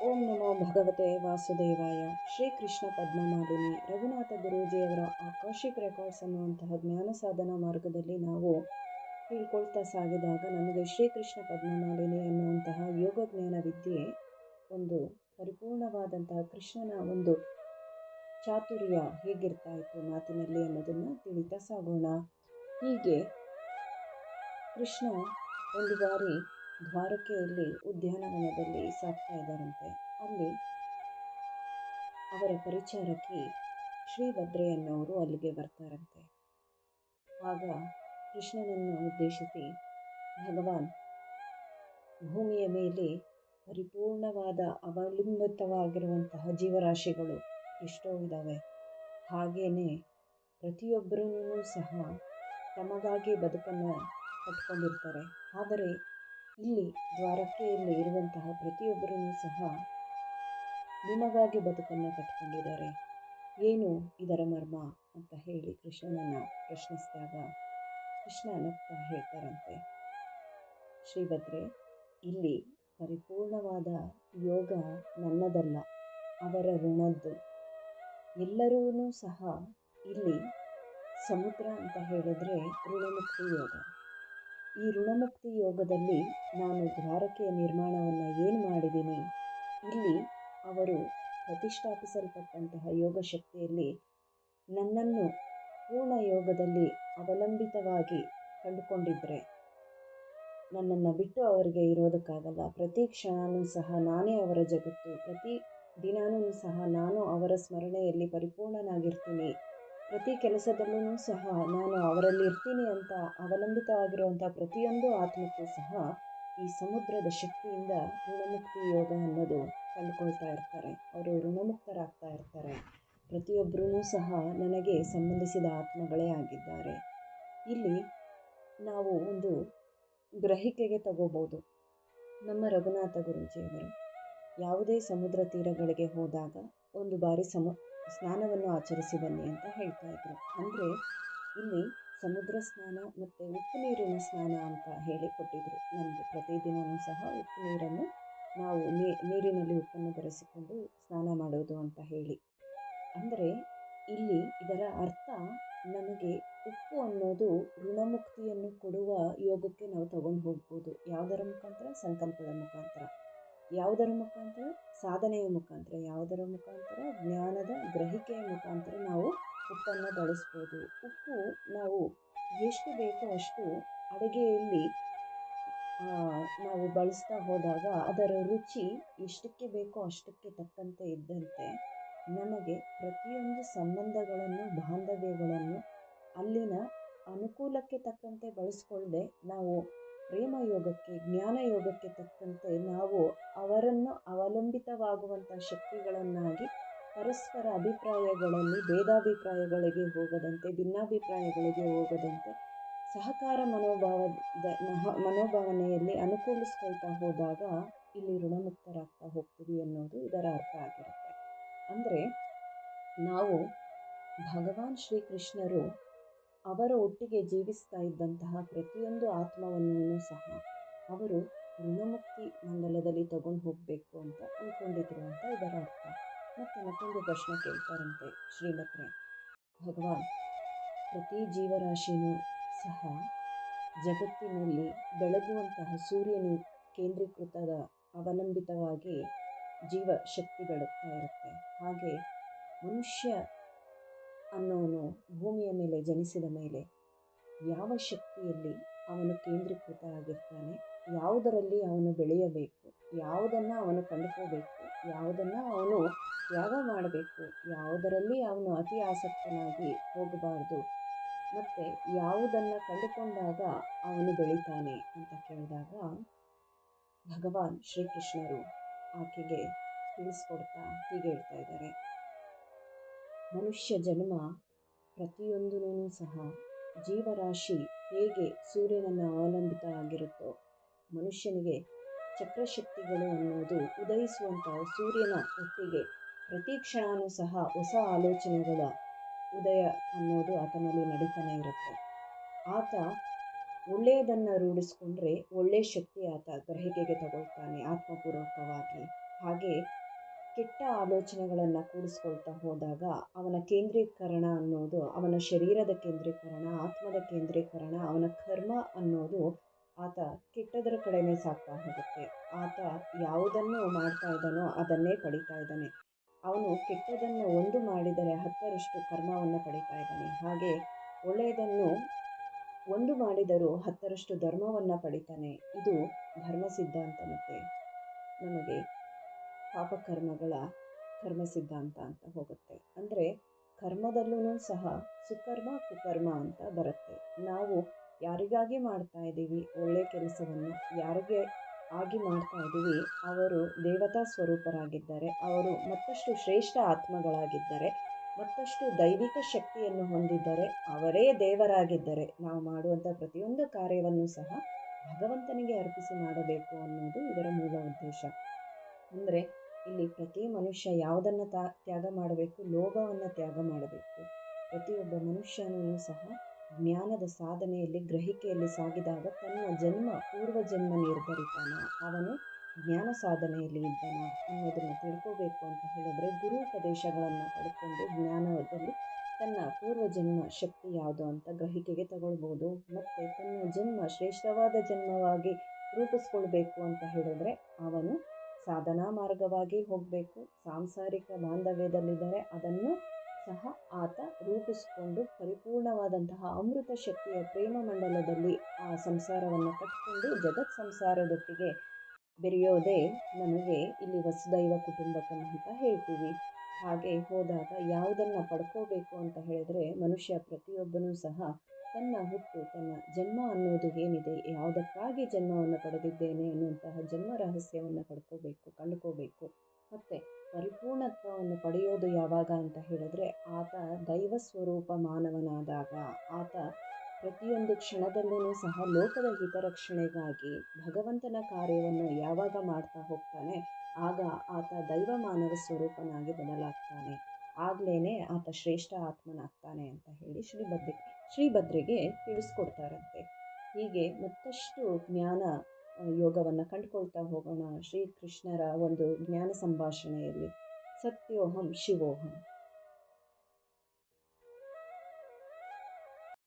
ಓಂ ನಮೋ ಭಗವತೆ ವಾಸುದೇವಾಯ. ಶ್ರೀಕೃಷ್ಣ ಪದ್ಮಮಾಲಿನಿ ರಘುನಾಥ ಗುರೂಜಿಯವರ ಆಕಾಶಿಕ್ ರೆಕಾರ್ಡ್ಸ್ ಅನ್ನುವಂತಹ ಜ್ಞಾನ ಸಾಧನ ಮಾರ್ಗದಲ್ಲಿ ನಾವು ತಿಳ್ಕೊಳ್ತಾ ಸಾಗಿದಾಗ ನಮಗೆ ಶ್ರೀಕೃಷ್ಣ ಪದ್ಮಮಾಲಿನಿ ಅನ್ನುವಂತಹ ಯೋಗ ಜ್ಞಾನ ವಿದ್ಯೆ ಒಂದು ಪರಿಪೂರ್ಣವಾದಂತಹ ಕೃಷ್ಣನ ಒಂದು ಚಾತುರ್ಯ ಹೇಗಿರ್ತಾ ಇತ್ತು ಮಾತಿನಲ್ಲಿ ಅನ್ನೋದನ್ನು ತಿಳಿತಾ ಸಾಗೋಣ. ಹೀಗೆ ಕೃಷ್ಣ ಒಂದು ಬಾರಿ ದ್ವಾರಕೆಯಲ್ಲಿ ಉದ್ಯಾನವನದಲ್ಲಿ ಸಾಕ್ತಾ ಇದ್ದಾರಂತೆ. ಅಲ್ಲಿ ಅವರ ಪರಿಚಾರಕಿ ಶ್ರೀಭದ್ರೆ ಅನ್ನೋರು ಅಲ್ಲಿಗೆ ಬರ್ತಾರಂತೆ. ಆಗ ಕೃಷ್ಣನನ್ನು ಉದ್ದೇಶಿಸಿ, ಭಗವಾನ್, ಭೂಮಿಯ ಮೇಲೆ ಪರಿಪೂರ್ಣವಾದ ಅವಲಂಬಿತವಾಗಿರುವಂತಹ ಜೀವರಾಶಿಗಳು ಎಷ್ಟೋ ಇದ್ದಾವೆ ಹಾಗೆಯೇ ಪ್ರತಿಯೊಬ್ಬರೂ ಸಹ ತಮಗಾಗಿ ಬದುಕನ್ನು ಕಟ್ಕೊಂಡಿರ್ತಾರೆ. ಆದರೆ ಇಲ್ಲಿ ದ್ವಾರಕೆಯಲ್ಲಿ ಇರುವಂತಹ ಪ್ರತಿಯೊಬ್ಬರೂ ಸಹ ನಿಮಗಾಗಿ ಬದುಕನ್ನು ಕಟ್ಟಿಕೊಂಡಿದ್ದಾರೆ. ಏನು ಇದರ ಮರ್ಮ ಅಂತ ಹೇಳಿ ಕೃಷ್ಣನನ್ನು ಪ್ರಶ್ನಿಸಿದಾಗ ಕೃಷ್ಣ ನಗ್ತಾ ಹೇಳ್ತಾರಂತೆ, ಶ್ರೀಭದ್ರೆ, ಇಲ್ಲಿ ಪರಿಪೂರ್ಣವಾದ ಯೋಗ ನನ್ನದಲ್ಲ, ಅವರ ಋಣದ್ದು. ಎಲ್ಲರೂ ಸಹ ಇಲ್ಲಿ ಸಮುದ್ರ ಅಂತ ಹೇಳಿದ್ರೆ ಋಣಮುಕ್ತಿ ಯೋಗ. ಈ ಋಣಮುಕ್ತಿ ಯೋಗದಲ್ಲಿ ನಾನು ದ್ವಾರಕೆಯ ನಿರ್ಮಾಣವನ್ನು ಏನು ಮಾಡಿದ್ದೀನಿ ಇಲ್ಲಿ ಅವರು ಪ್ರತಿಷ್ಠಾಪಿಸಲ್ಪಟ್ಟಂತಹ ಯೋಗ ಶಕ್ತಿಯಲ್ಲಿ ನನ್ನನ್ನು ಪೂರ್ಣ ಯೋಗದಲ್ಲಿ ಅವಲಂಬಿತವಾಗಿ ಕಂಡುಕೊಂಡಿದ್ದರೆ ನನ್ನನ್ನು ಬಿಟ್ಟು ಅವರಿಗೆ ಇರೋದಕ್ಕಾಗಲ್ಲ. ಪ್ರತಿ ಕ್ಷಣವೂ ಸಹ ನಾನೇ ಅವರ ಜಗತ್ತು. ಪ್ರತಿ ದಿನಾನೂ ಸಹ ನಾನು ಅವರ ಸ್ಮರಣೆಯಲ್ಲಿ ಪರಿಪೂರ್ಣನಾಗಿರ್ತೀನಿ. ಪ್ರತಿ ಕೆಲಸದಲ್ಲೂ ಸಹ ನಾನು ಅವರಲ್ಲಿ ಇರ್ತೀನಿ ಅಂತ ಅವಲಂಬಿತವಾಗಿರುವಂಥ ಪ್ರತಿಯೊಂದು ಆತ್ಮಕ್ಕೂ ಸಹ ಈ ಸಮುದ್ರದ ಶಕ್ತಿಯಿಂದ ಋಣಮುಕ್ತಿ ಯೋಗ ಅನ್ನೋದು ಕಂಡುಕೊಳ್ತಾ ಇರ್ತಾರೆ. ಅವರು ಋಣಮುಕ್ತರಾಗ್ತಾ ಇರ್ತಾರೆ. ಪ್ರತಿಯೊಬ್ಬರೂ ಸಹ ನನಗೆ ಸಂಬಂಧಿಸಿದ ಆತ್ಮಗಳೇ ಆಗಿದ್ದಾರೆ. ಇಲ್ಲಿ ನಾವು ಒಂದು ಗ್ರಹಿಕೆಗೆ ತಗೋಬೋದು. ನಮ್ಮ ರಘುನಾಥ ಗುರೂಜಿಯವರು ಯಾವುದೇ ಸಮುದ್ರ ತೀರಗಳಿಗೆ ಹೋದಾಗ ಒಂದು ಬಾರಿ ಸಮು ಸ್ನಾನವನ್ನು ಆಚರಿಸಿ ಬನ್ನಿ ಅಂತ ಹೇಳ್ತಾ ಇದ್ರು. ಅಂದರೆ ಇಲ್ಲಿ ಸಮುದ್ರ ಸ್ನಾನ ಮತ್ತು ಉಪ್ಪು ನೀರಿನ ಸ್ನಾನ ಅಂತ ಹೇಳಿ ಕೊಟ್ಟಿದ್ರು. ನಮಗೆ ಪ್ರತಿದಿನವೂ ಸಹ ಉಪ್ಪು ನೀರನ್ನು ನಾವು ನೀರಿನಲ್ಲಿ ಉಪ್ಪನ್ನು ಬೆರೆಸಿಕೊಂಡು ಸ್ನಾನ ಮಾಡೋದು ಅಂತ ಹೇಳಿ. ಅಂದರೆ ಇಲ್ಲಿ ಇದರ ಅರ್ಥ ನಮಗೆ ಉಪ್ಪು ಅನ್ನೋದು ಋಣಮುಕ್ತಿಯನ್ನು ಕೊಡುವ ಯೋಗಕ್ಕೆ ನಾವು ತಗೊಂಡು ಹೋಗ್ಬೋದು. ಯಾವುದರ ಮುಖಾಂತರ? ಸಂಕಲ್ಪದ ಮುಖಾಂತರ. ಯಾವುದರ ಮುಖಾಂತರ? ಸಾಧನೆಯ ಮುಖಾಂತರ. ಯಾವುದರ ಮುಖಾಂತರ? ಜ್ಞಾನದ ಗ್ರಹಿಕೆಯ ಮುಖಾಂತರ ನಾವು ಉಪ್ಪನ್ನು ಬಳಸ್ಬೋದು ಉಪ್ಪು ನಾವು ಎಷ್ಟು ಬೇಕೋ ಅಷ್ಟು ಅಡುಗೆಯಲ್ಲಿ ನಾವು ಬಳಸ್ತಾ ಹೋದಾಗ ಅದರ ರುಚಿ ಎಷ್ಟಕ್ಕೆ ಬೇಕೋ ಅಷ್ಟಕ್ಕೆ ತಕ್ಕಂತೆ ಇದ್ದಂತೆ ನಮಗೆ ಪ್ರತಿಯೊಂದು ಸಂಬಂಧಗಳನ್ನು, ಬಾಂಧವ್ಯಗಳನ್ನು ಅಲ್ಲಿನ ಅನುಕೂಲಕ್ಕೆ ತಕ್ಕಂತೆ ಬಳಸ್ಕೊಳ್ಳದೆ ನಾವು ಪ್ರೇಮ ಯೋಗಕ್ಕೆ, ಜ್ಞಾನ ಯೋಗಕ್ಕೆ ತಕ್ಕಂತೆ ನಾವು ಅವರನ್ನು ಅವಲಂಬಿತವಾಗುವಂಥ ಶಕ್ತಿಗಳನ್ನಾಗಿ ಪರಸ್ಪರ ಅಭಿಪ್ರಾಯಗಳಲ್ಲಿ, ಭೇದಾಭಿಪ್ರಾಯಗಳಿಗೆ ಹೋಗದಂತೆ, ಭಿನ್ನಾಭಿಪ್ರಾಯಗಳಿಗೆ ಹೋಗದಂತೆ ಸಹಕಾರ ಮನೋಭಾವದ ಮನೋಭಾವನೆಯಲ್ಲಿ ಅನುಕೂಲಿಸ್ಕೊಳ್ತಾ ಹೋದಾಗ ಇಲ್ಲಿ ಋಣಮುಕ್ತರಾಗ್ತಾ ಹೋಗ್ತೀವಿ ಅನ್ನೋದು ಇದರ ಅರ್ಥ ಆಗಿರುತ್ತೆ. ಅಂದರೆ ನಾವು ಭಗವಾನ್ ಶ್ರೀಕೃಷ್ಣರು ಅವರ ಒಟ್ಟಿಗೆ ಜೀವಿಸ್ತಾ ಇದ್ದಂತಹ ಪ್ರತಿಯೊಂದು ಆತ್ಮವನ್ನು ಸಹ ಅವರು ಋಣಮುಕ್ತಿ ಮಂಡಲದಲ್ಲಿ ತಗೊಂಡು ಹೋಗಬೇಕು ಅಂತ ಅಂದ್ಕೊಂಡಿದ್ರು ಅಂತ ಇದರ ಅರ್ಥ. ಮತ್ತು ಮತ್ತೊಂದು ಪ್ರಶ್ನೆ ಕೇಳ್ತಾರಂತೆ ಶ್ರೀಮತ್ರೆ ಭಗವಾನ್, ಪ್ರತಿ ಜೀವರಾಶಿನೂ ಸಹ ಜಗತ್ತಿನಲ್ಲಿ ಬೆಳಗುವಂತಹ ಸೂರ್ಯನ ಕೇಂದ್ರೀಕೃತದ ಅವಲಂಬಿತವಾಗಿ ಜೀವ ಶಕ್ತಿ ಬೆಳಗ್ತಾ ಇರುತ್ತೆ ಹಾಗೆ ಮನುಷ್ಯ ಅನ್ನೋನು ಭೂಮಿಯ ಮೇಲೆ ಜನಿಸಿದ ಮೇಲೆ ಯಾವ ಶಕ್ತಿಯಲ್ಲಿ ಅವನು ಕೇಂದ್ರೀಕೃತ ಆಗಿರ್ತಾನೆ ಯಾವುದರಲ್ಲಿ ಅವನು ಬೆಳೆಯಬೇಕು, ಯಾವುದನ್ನು ಅವನು ಕಂಡುಕೋಬೇಕು ಯಾವುದನ್ನು ಅವನು ತ್ಯಾಗ ಮಾಡಬೇಕು, ಯಾವುದರಲ್ಲಿ ಅವನು ಅತಿ ಆಸಕ್ತನಾಗಿ ಹೋಗಬಾರ್ದು ಮತ್ತು ಯಾವುದನ್ನು ಕಂಡುಕೊಂಡಾಗ ಅವನು ಬೆಳಿತಾನೆ ಅಂತ ಕೇಳಿದಾಗ ಭಗವಾನ್ ಶ್ರೀಕೃಷ್ಣರು ಆಕೆಗೆ ತಿಳಿಸ್ಕೊಡ್ತಾ ಹೀಗೆ ಹೇಳ್ತಾ ಇದ್ದಾರೆ. ಮನುಷ್ಯ ಜನ್ಮ ಪ್ರತಿಯೊಂದೂ ಸಹ ಜೀವರಾಶಿ ಹೇಗೆ ಸೂರ್ಯನನ್ನು ಅವಲಂಬಿತ ಆಗಿರುತ್ತೋ, ಮನುಷ್ಯನಿಗೆ ಚಕ್ರಶಕ್ತಿಗಳು ಅನ್ನೋದು ಉದಯಿಸುವಂತಹ ಸೂರ್ಯನ ಒಟ್ಟಿಗೆ ಪ್ರತಿ ಕ್ಷಣವೂ ಸಹ ಹೊಸ ಆಲೋಚನೆಗಳ ಉದಯ ಅನ್ನೋದು ಆತನಲ್ಲಿ ನಡೀತಾನೆ ಇರುತ್ತೆ. ಆತ ಒಳ್ಳೆಯದನ್ನು ರೂಢಿಸ್ಕೊಂಡ್ರೆ ಒಳ್ಳೆಯ ಶಕ್ತಿ ಆತ ಗ್ರಹಿಕೆಗೆ ತಗೊಳ್ತಾನೆ, ಆತ್ಮಪೂರ್ವಕವಾಗಿ. ಹಾಗೆ ಕೆಟ್ಟ ಆಲೋಚನೆಗಳನ್ನು ಕೂಡಿಸ್ಕೊಳ್ತಾ ಹೋದಾಗ ಅವನ ಕೇಂದ್ರೀಕರಣ ಅನ್ನೋದು, ಅವನ ಶರೀರದ ಕೇಂದ್ರೀಕರಣ, ಆತ್ಮದ ಕೇಂದ್ರೀಕರಣ, ಅವನ ಕರ್ಮ ಅನ್ನೋದು ಆತ ಕೆಟ್ಟದರ ಕಡೆನೇ ಸಾಗ್ತಾ ಹೋಗುತ್ತೆ. ಆತ ಯಾವುದನ್ನು ಮಾಡ್ತಾ ಇದ್ದಾನೋ ಅದನ್ನೇ ಪಡಿತಾ ಇದ್ದಾನೆ. ಅವನು ಕೆಟ್ಟದನ್ನು ಒಂದು ಮಾಡಿದರೆ ಹತ್ತರಷ್ಟು ಕರ್ಮವನ್ನು ಪಡಿತಾ ಇದ್ದಾನೆ. ಹಾಗೆ ಒಳ್ಳೆಯದನ್ನು ಒಂದು ಮಾಡಿದರೂ ಹತ್ತರಷ್ಟು ಧರ್ಮವನ್ನು ಪಡಿತಾನೆ. ಇದು ಧರ್ಮ ಸಿದ್ಧಾಂತ ಮತ್ತು ನಮಗೆ ಪಾಪಕರ್ಮಗಳ ಕರ್ಮ ಸಿದ್ಧಾಂತ ಅಂತ ಹೋಗುತ್ತೆ. ಅಂದರೆ ಕರ್ಮದಲ್ಲೂ ಸಹ ಸುಕರ್ಮ, ಕುಕರ್ಮ ಅಂತ ಬರುತ್ತೆ. ನಾವು ಯಾರಿಗಾಗಿ ಮಾಡ್ತಾ ಇದ್ದೀವಿ ಒಳ್ಳೆಯ ಕೆಲಸವನ್ನು ಯಾರಿಗೆ ಆಗಿ ಮಾಡ್ತಾ ಇದ್ದೀವಿ, ಅವರು ದೇವತಾ ಸ್ವರೂಪರಾಗಿದ್ದಾರೆ, ಅವರು ಮತ್ತಷ್ಟು ಶ್ರೇಷ್ಠ ಆತ್ಮಗಳಾಗಿದ್ದಾರೆ, ಮತ್ತಷ್ಟು ದೈವಿಕ ಶಕ್ತಿಯನ್ನು ಹೊಂದಿದ್ದರೆ, ಅವರೇ ದೇವರಾಗಿದ್ದರೆ. ನಾವು ಮಾಡುವಂಥ ಪ್ರತಿಯೊಂದು ಕಾರ್ಯವನ್ನು ಸಹ ಭಗವಂತನಿಗೆ ಅರ್ಪಿಸಿ ಮಾಡಬೇಕು ಅನ್ನೋದು ಇದರ ಮೂಲ ಉದ್ದೇಶ. ಅಂದರೆ ಇಲ್ಲಿ ಪ್ರತಿ ಮನುಷ್ಯ ಯಾವುದನ್ನು ತಾ, ತ್ಯಾಗ ಮಾಡಬೇಕು, ಲೋಭವನ್ನು ತ್ಯಾಗ ಮಾಡಬೇಕು. ಪ್ರತಿಯೊಬ್ಬ ಮನುಷ್ಯನೂ ಸಹ ಜ್ಞಾನದ ಸಾಧನೆಯಲ್ಲಿ, ಗ್ರಹಿಕೆಯಲ್ಲಿ ಸಾಗಿದಾಗ ತನ್ನ ಜನ್ಮ ಪೂರ್ವ ಜನ್ಮ ನಿರ್ಧರಿತಾನ. ಅವನು ಜ್ಞಾನ ಸಾಧನೆಯಲ್ಲಿ ಇದ್ದಾನ ಅನ್ನೋದನ್ನು ತಿಳ್ಕೋಬೇಕು ಅಂತ ಹೇಳಿದ್ರೆ ಗುರುಪದೇಶಗಳನ್ನು ಪಡ್ಕೊಂಡು ಜ್ಞಾನದಲ್ಲಿ ತನ್ನ ಪೂರ್ವ ಜನ್ಮ ಶಕ್ತಿ ಯಾವುದು ಅಂತ ಗ್ರಹಿಕೆಗೆ ತಗೊಳ್ಬೋದು. ಮತ್ತು ತನ್ನ ಜನ್ಮ ಶ್ರೇಷ್ಠವಾದ ಜನ್ಮವಾಗಿ ರೂಪಿಸ್ಕೊಳ್ಬೇಕು ಅಂತ ಹೇಳಿದ್ರೆ ಅವನು ಸಾಧನಾ ಮಾರ್ಗವಾಗಿ ಹೋಗಬೇಕು. ಸಾಂಸಾರಿಕ ಬಾಂಧವ್ಯದಲ್ಲಿದ್ದರೆ ಅದನ್ನು ಸಹ ಆತ ರೂಪಿಸಿಕೊಂಡು ಪರಿಪೂರ್ಣವಾದಂತಹ ಅಮೃತ ಶಕ್ತಿಯ ಪ್ರೇಮ ಮಂಡಲದಲ್ಲಿ ಆ ಸಂಸಾರವನ್ನು ಕಟ್ಟಿಕೊಂಡು ಜಗತ್ ಸಂಸಾರದೊಟ್ಟಿಗೆ ಬೆರೆಯೋದೇ ನಮಗೆ ಇಲ್ಲಿ ವಸುದೈವ ಕುಟುಂಬಕಂ ಅಂತ ಹೇಳ್ತೀವಿ. ಹಾಗೆ ಹೋದಾಗ ಯಾವುದನ್ನು ಪಡ್ಕೋಬೇಕು ಅಂತ ಹೇಳಿದ್ರೆ ಮನುಷ್ಯ ಪ್ರತಿಯೊಬ್ಬನೂ ಸಹ ತನ್ನ ಹುಟ್ಟು, ತನ್ನ ಜನ್ಮ ಅನ್ನೋದು ಏನಿದೆ, ಯಾವುದಕ್ಕಾಗಿ ಜನ್ಮವನ್ನು ಪಡೆದಿದ್ದೇನೆ ಅನ್ನುವಂತಹ ಜನ್ಮ ರಹಸ್ಯವನ್ನು ಪಡ್ಕೋಬೇಕು, ಕಂಡುಕೋಬೇಕು. ಮತ್ತು ಪರಿಪೂರ್ಣತ್ವವನ್ನು ಪಡೆಯೋದು ಯಾವಾಗ ಅಂತ ಹೇಳಿದ್ರೆ, ಆತ ದೈವ ಸ್ವರೂಪ ಮಾನವನಾದಾಗ ಆತ ಪ್ರತಿಯೊಂದು ಕ್ಷಣದಲ್ಲೂ ಸಹ ಲೋಕದ ಹಿತರಕ್ಷಣೆಗಾಗಿ ಭಗವಂತನ ಕಾರ್ಯವನ್ನು ಯಾವಾಗ ಮಾಡ್ತಾ ಹೋಗ್ತಾನೆ, ಆಗ ಆತ ದೈವ ಮಾನವ ಸ್ವರೂಪನಾಗಿ ಬದಲಾಗ್ತಾನೆ. ಆಗ್ಲೇ ಆತ ಶ್ರೇಷ್ಠ ಆತ್ಮನಾಗ್ತಾನೆ ಅಂತ ಹೇಳಿ ಶ್ರೀಭದ್ರೆ ಶ್ರೀಭದ್ರೆಗೆ ತಿಳಿಸ್ಕೊಡ್ತಾರಂತೆ. ಹೀಗೆ ಮತ್ತಷ್ಟು ಜ್ಞಾನ ಯೋಗವನ್ನು ಕಂಡುಕೊಳ್ತಾ ಹೋಗೋಣ ಶ್ರೀಕೃಷ್ಣರ ಒಂದು ಜ್ಞಾನ ಸಂಭಾಷಣೆಯಲ್ಲಿ. ಸತ್ಯೋಹಂ ಶಿವೋಹಂ.